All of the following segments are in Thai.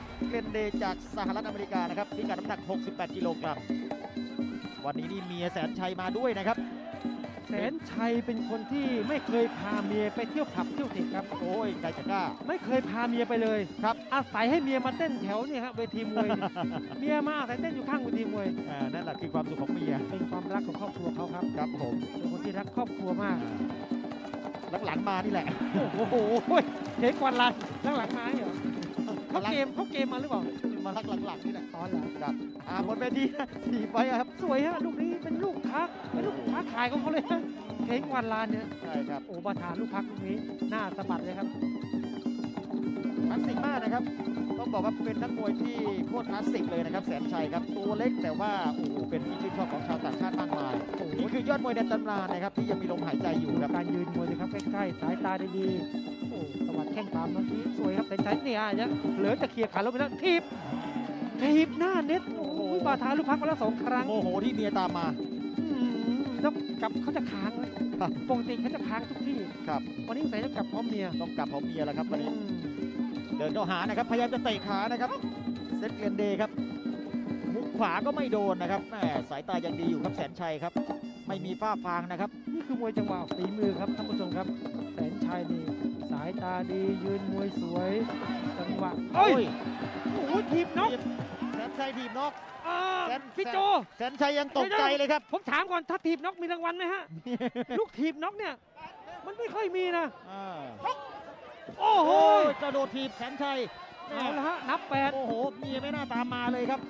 ตเกรนเดย์จากสหรัฐอเมริกานะครับพิกัดน้ำหนัก 68 กิโลกรัมวันนี้นี่เมียแสนชัยมาด้วยนะครับ แสนชัยเป็นคนที่ไม่เคยพาเมียไปเที่ยวผับเที่ยวเทคครับโอ้ยใจจะกล้า ไม่เคยพาเมียไปเลยครับ อาศัยให้เมียมาเต้นแถวนี่ครับเวทีมวยนี่เมียมาอาศัยเต้นอยู่ข้างเวทีมวยอ่านั่นแหละคือความสุขของเมียเป็นความรักของครอบครัวเขาครับครับผมเป็นคนที่รักครอบครัวมากหลังๆมานี่แหละโอ้โหเห็นกวันลันข้างหลังไม้เหรอ เขาเกมเขาเกมมาหรือเปล่ามาลักหลังๆนี่แหละตอนหลังครับอ่าบนเวทีถีบไปอะครับ สวยฮะลูกนี้เป็นลูกค้าเป็นลูกค้าขายของเขาเลยฮะเห็นกวันลานเนี่ยใช่ครับโอ้ประธานลูกพักลูกนี้หน้าสะบัดเลยครับคลาสสิกมากนะครับ ต้องบอกว่าเป็นนักมวยที่โคตรคลาสสิกเลยนะครับ แสนชัยครับตัวเล็กแต่ว่าโอ้โหเป็นที่ชื่นชอบของชาวต่างชาติมากมายโอ้โหนี่คือยอดมวยในตำนานนะครับที่ยังมีลมหายใจอยู่ครับการยืนมวยนะครับใกล้ๆสายตาดีๆโอ้สวัสดแข้งตามเมื่อกี้สวยครับแต่ใช้เนี่ยอาจจะเหลือจะเคลียร์ขาลงไปแล้วทีบทีบหน้าเน็ตโอ้โหบาทาลูกพักมาแล้วสองครั้งโมโหที่เมียตามมาอืมแล้วกลับเขาจะค้างไหมครับปกติเขาจะค้างทุกที่ครับวันนี้ใส่จะกลับพร้อมเมียต้องกลับของเมียแล้วครับวันนี้อืม เดินเข้าหานะครับ พยายามจะเตะขานะครับ เซตเกรนเดย์ครับหุกขวาก็ไม่โดนนะครับแหมสายตายังดีอยู่ครับแสนชัยครับ ไม่มีฝ้าฟางนะครับ นี่คือมวยจังหวะฝีมือครับท่านผู้ชมครับ แสนชัยนี่สายตาดียืนมวยสวย จังหวะโอ้โอ้ยยโอ้โหทีบน็อกแสนชัยถีบนอกอ่าแสนพี่โจแสนชัยยังตกใจเลยครับ ผมถามก่อนถ้าทีบน็อกมีรางวัลไหมฮะ ลูกทีบน็อกเนี่ย มันไม่ค่อยมีนะอ่า โอ้โหโอ้ยกระโดดถีบแสนชัยเอาละฮะนับแปดโอ้โหเมียไม่น่าตามมาเลยครับ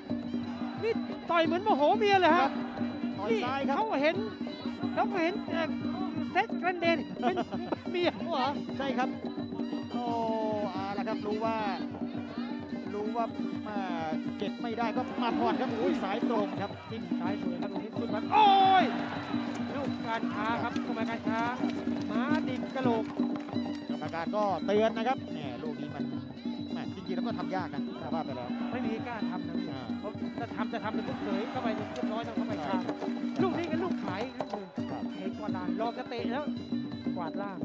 นี่ต่อยเหมือนโมโหเมียเลยครัฮะบต่อยนี่ซ้ายครับเขาเห็นเขาเห็นเอ่อเซตแกรนเดนเป็นเมียเหรอใช่ครับโอ้อาละครับรู้ว่ารู้ว่ามาเก็บไม่ได้ก็มาผ่อนครับโอ้ยสายตรงครับจิ้มซ้ายสวยครับตรงนี้สุดมันโอ้ยลูกการค้าครับกรรมการค้าม้าดิกกระโหลก กรรมการก็เตือนนะครับแหมลูกนี้มันแหมจริงๆแล้วก็ทำยากนะถ้าว่าไปแล้ว ไม่มีกล้าทำนะพี่อ่าเขาจะทำจะทำเป็นลูกเขยเข้าไปเรียบร้อยแล้วเข้าไปใช่ข้างครับลูกนี้ก็ลูกขายลูกหนึ่งครับเอกกวาดลานรอจะเตะแล้วกวาดล่าง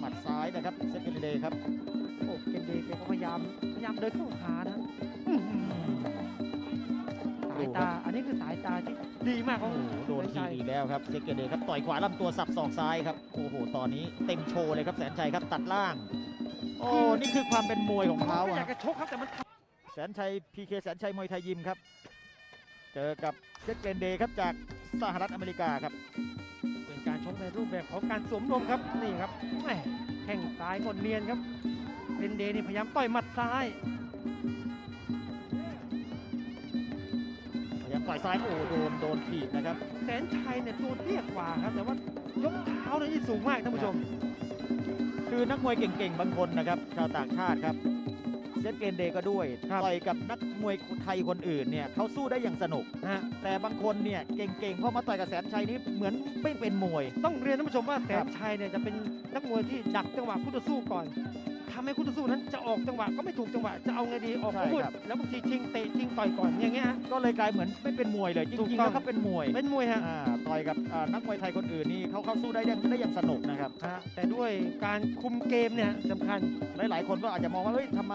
หมัดซ้ายนะครับเซนเกเดย์ครับโอ้เกนเดย์แกก็พยายามพยายามเดินเข้าหานะอื้อหือสายตา อันนี้คือสายตาที่ดีมากขโอ้องโหโดนแสทีชัยอีกแล้วครับเซนเกเดย์ครับต่อยขวาลำตัวสับศอกซ้ายครับโอ้โหตอนนี้เต็มโชว์เลยครับแสนชัยครับตัดล่าง โอ้นี่คือความเป็นมวยของเขาไม่ออะยากจะชกครับแต่มันทแสนชัยพีเคแสนชัยมวยไทยยิมครับ เจอกับเซตเกรนเดย์ครับจากสหรัฐอเมริกาครับำเป็นการชกในรูปแบบของการสวมรวมครับนี่ครับแหม่แข้งซ้ายกดเนียนครับเกนเดย์นี่พยายามต่อยหมัดซ้าย ต่อยซ้ายโอ้โหโดนโดนถีบนะครับแสนชัยเนี่ยตัวเตี้ยกว่าครับ แต่ว่ายกเท้าเนี่ยที่สูงมากท่านผู้ชม คือนักมวยเก่งๆบางคนนะครับ ชาวต่างชาติครับเซตเกรนเดย์ก็ด้วยครับต่อยกับนักมวยไทยคนอื่นเนี่ยเขาสู้ได้อย่างสนุกนะฮะแต่บางคนเนี่ยเก่งๆพอมาต่อยกับแสนชัยนี่เหมือนไม่เป็นมวย ต้องเรียนท่านผู้ชมว่าแสครันบชัยเนี่ยจะเป็นนักมวยที่ดักจังหวะคู่ต่อสู้ก่อน ทำให้คู่ต่อสู้นั้นจะออกจังหวะก็ไม่ถูกจังหวะจะเอาไงดีออกอาวุธแล้วบางทีชิงเตะชิงต่อยก่อนอย่างเงี้ยฮะก็เลยกลายเหมือนไม่เป็นมวยเลยจถูกริงๆต้อแล้งวเขาเป็นมวยเป็นมวยฮะอ่าต่อยกับอ่านักมวยไทยคนอื่นนี่เขาเขาสู้ได้ยังได้อย่างสนุกนะครับฮะแต่ด้วยการคุมเกมเนี่ยสำคัญหลายๆ คนก็อาจจะมองว่าเฮ้ยทำไม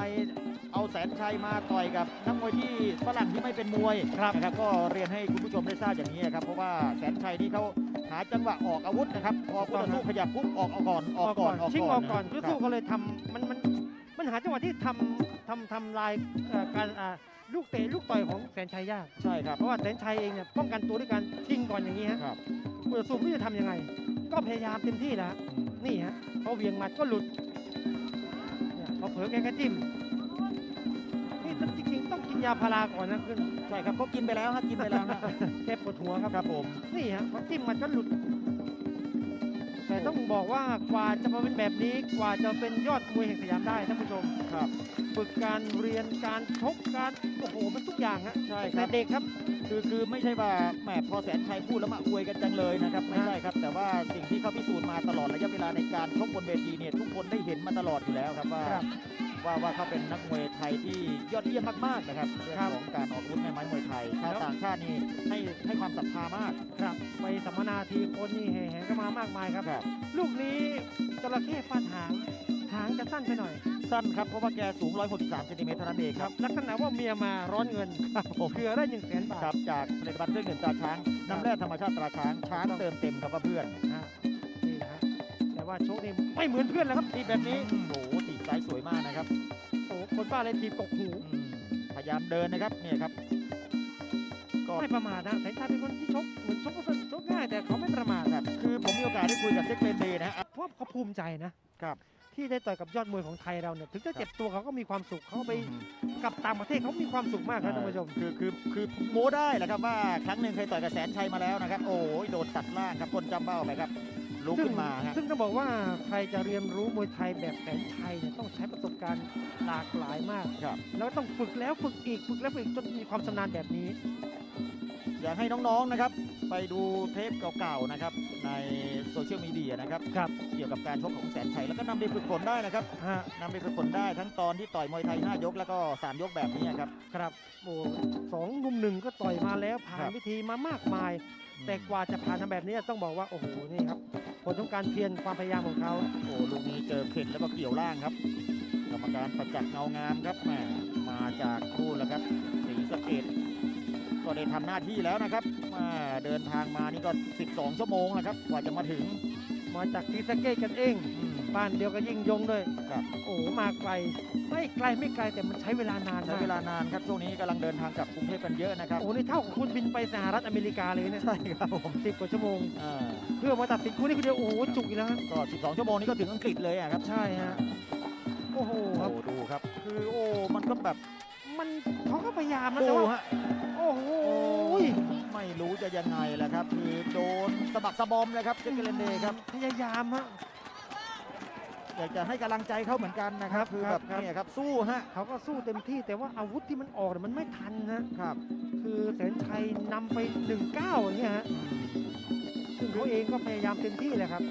เอาแสนชัยมาต่อยกับนักมวยที่ฝรั่งที่ไม่เป็นมวยครับนะครับก็เรียนให้คุณผู้ชมได้ทราบอย่างนี้ครับเพราะว่าแสนชัยนี่เขา หาจังหวะออกอาวุธนะครับพอคู่ต่อสู้ขยับปุ๊บออกเอาก่อนออกก่อนออกชิงออกก่อนนะคู่ครัสู้บเขาเลยทำมันมันมันหาจังหวะที่ทำทำทำลายเอ่อการอ่าลูกเตะลูกต่อยของแสนชัยยากใช่ครับเพราะว่าแสนชัยเองเนี่ยป้องกันตัวด้วยการชิงก่อนอย่างนี้ฮะครับคู่ต่อสู้ไม่รู้จะทำยังไง ก็พยายามเต็มที่แล้วอืมนี่ฮะพอเหวียงหมัดก็หลุดเนี่ยพอเผลอแกก็จิ้ม ยาพาราก่อนนะขึ้นใช่ครับเขากินไปแล้วฮะกินไปแล้วฮะแกปวดหัวครับครับผมนี่ฮะพอจิ้มมันก็หลุด แต่ต้องบอกว่ากว่าจะมาเป็นแบบนี้กว่าจะเป็นยอดมวยแห่งสยามได้ท่านผู้ชมครับฝึกการเรียนการชกการโอ้โหมันทุกอย่างฮะใช่คแต่รับเด็กครับ คือคือไม่ใช่ว่าแหมพอแสนชัยพูดแล้วมาอวยกันจังเลยนะครับไม่ใช่ครับ แต่ว่าสิ่งที่เขาพิสูจน์มาตลอดระยะเวลาในการชกบนเวทีเนี่ยทุกคนได้เห็นมาตลอดอยู่แล้วครับว่าครับว่าว่าเขาเป็นนักมวยไทยที่ยอดเยี่ยมมากๆนะครับเรื่องครับของการออกอาวุธในไม้มวยไทยชาวแล้วต่างชาตินี่ให้ให้ความศรัทธามากครับไปสัมมนาทีคนนี่แห่ๆก็มามากมายครับครับ ลูกนี้จระเข้ฟาดหางหางจะสั้นไปหน่อย สั้นครับ เพราะว่าแกสูง 163เซนติเมตรเท่านั้นเองคครัรับบลักษณะว่าเมียมาร้อนเงินครับผมเผื่อได้หนึ่งแสนบาทครับ จากผลิตภัณฑ์เครื่องดื่มตราช้างน้ำแร่ธรรมชาติตราช้าง ช้างเติมเต็มครับว่าเพื่อนฮะนี่นะฮะแต่ว่าโชคนี่ไม่เหมือนเพื่อนแล้วครับทีบแบบนี้อืมโอ้โหตี ซ้ายสวยมากนะครับโอ้โหคนบ้าเลยทีบกกหูอืมพยายามเดินนะครับเนี่ยครับ ก็ ไม่ประมาทนะสายตาเป็นคนที่ชกเหมือนชกก็ชกง่ายแต่เขาไม่ประมาทครับคือผมมีโอกาสได้คุยกับเซ็กเลนเดย์นะฮะ เพราะเขาภูมิใจนะครับ ที่ได้ต่อยกับยอดมวยของไทยเราเนี่ยถึงจะเจ็บตัวเขาก็มีความสุขเขาไปอืมกับต่างประเทศเขามีความสุขมากครับท่านผู้ชม คือคือคือโม้ได้แหละครับว่าครั้งหนึ่งเคยต่อยกับแสนชัยมาแล้วนะครับ โอ้ยโดนตัดล่างครับคนจำเบ้าไปครับ ลุกซึ่งขึ้นมาฮะซึ่งต้องบอกว่าใครจะเรียนรู้มวยไทยแบบแสนชัยเนี่ยต้องใช้ประสบการณ์หลากหลายมากครับ แล้วต้องฝึกแล้วฝึกอีกฝึกแล้วฝึกอีกจนมีความชำนาญแบบนี้ อยากให้น้องๆนะครับ ไปดูเทปเก่าๆนะครับ ในโซเชียลมีเดียนะครับ ครับเกี่ยวกับการชกของแสนชัยแล้วก็นำไปฝึกฝนได้นะครับฮะนำไปฝึกฝนได้ทั้งตอนที่ต่อยมวยไทย 5 ยกแล้วก็ 3 ยกแบบนี้ครับ ครับโอ้สองหนุ่มหนึ่งก็ต่อยมาแล้วผ่าครันบวิธีมามากมาย แต่กว่าจะผ่านทำแบบนี้ต้องบอกว่าโอ้โหนี่ครับผ ลของการเพียรความพยายามของเขาโอ้ลูกนี้เจอเข็นแล้วก็เกี่ยวล่างครับ กรรมการประจักษ์เงางามครับแหมมาจากคู่แล้วครับสีสะเกดก็ได้ทำหน้าที่แล้วนะครับมาเดินทางมานี่ก็ 12 ชั่วโมงแล้วครับ กว่าจะมาถึง มาจากทีสะเกตกันเอง บ้านเดียวกับยิ่งยงด้วยครับ โอ้โหมาไกล ไม่ไกลไม่ไกลแต่มันใช้เวลานานใช้มากเวลานานครับช่วงนี้กำลังเดินทางกลับกรุงเทพกันเยอะนะครับ โอ้โหนี่เท่ากับคุณบินไปสหรัฐอเมริกาเลยเนี่ยใช่ครับผมสิบกว่าชั่วโมง อ่าเพื่อมาตัดสินคู่นี้คู่เดียวโอ้โหจุกอีกแล้วฮะก็ 12 ชั่วโมงนี้ก็ถึงอังกฤษเลยอะครับใช่ฮะโอ้โหคโอ้รับดูครับ คือโอ้ มันก็แบบมันเขาก็พยายามนะโอ้แต่ว่าฮะ โอ้โหไม่รู้จะยังไงแหละครับ คือโดนสะบักสะบอมเลยครับเจคเกเลนเดย์ครับ พยายามฮะ อยากจะให้กำลังใจเขาเหมือนกันนะครับ คือคแบรับบครับ เนี่ยครับสู้ฮะเขาก็สู้เต็มที่แต่ว่าอาวุธที่มันออกเนี่ยมันไม่ทันนะครับ คือแสนชัยนำไปหนึ่งเก้าอย่างเงี้ยฮะอืมซึ่งเขาเองก็พยายามเต็มที่เลยครับ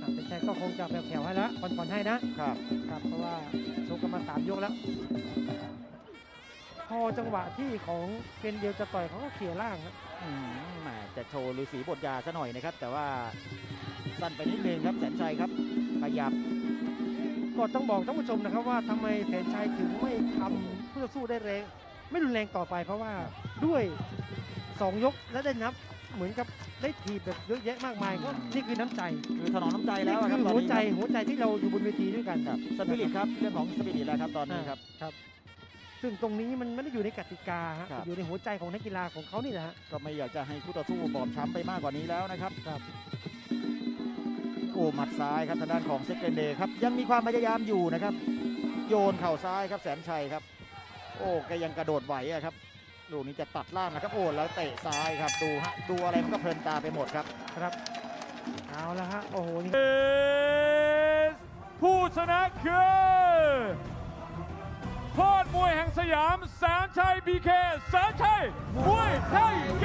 อะแสนชัยก็คงจะแผ่วๆให้แล้วผ่อนๆให้นะครับ ครับเพราะว่าชกกันมาสามยกแล้ว พอจังหวะที่ของเป็นเดียวจะต่อยเขาก็เขี่ยล่างครับอืมแหมจะโชว์ฤาษีบทยาซะหน่อยนะครับ แต่ว่าสั้นไปนิดนึงครับแสนชัยครับ ขยับ ก็ต้องบอกท่านผู้ชมนะครับว่าทำไมแสนชัยถึงไม่ทำผู้ต่อสู้ได้แรง ไม่รุนแรงต่อไป เพราะว่าด้วยสองยกและได้นับเหมือนกับได้ทีบแบบเยอะแยะมากมายก็นี่คือน้ำใจคือถนอมน้ำใจนี่แล้วอะคคืรับอตอนหัวนี้ใจหัวใจที่เราอยู่บนเวทีด้วยกันครับสปิริตครับเรื่องของสปิริตแล้วครับตอนนี้ครับครับ ซึ่งตรงนี้มันไม่ได้อยู่ในกติกาฮะครับอยู่ในหัวใจของนักกีฬาของเขานี่แหละฮะก็ไม่อยากจะให้คู่ต่อสู้บอบช้ำไปมากกว่านี้แล้วนะครับครับโอ้หมัดซ้ายครับทางด้านของเซกเรนเดย์ครับยังมีความพยายามอยู่นะครับ โยนเข่าซ้ายครับแสนชัยครับ โอ้แกยังกระโดดไหวอะครับลูกนี้จะตัดล่างนะครับโอ้แล้วเตะซ้ายครับดูฮะดูอะไรมันก็เพลินตาไปหมดครับครับเอาละฮะโอ้โหนี่ผู้ชนะคือพอดมวยแห่งสยามแสนชัยบีเคแสนชัยมวยไทยเก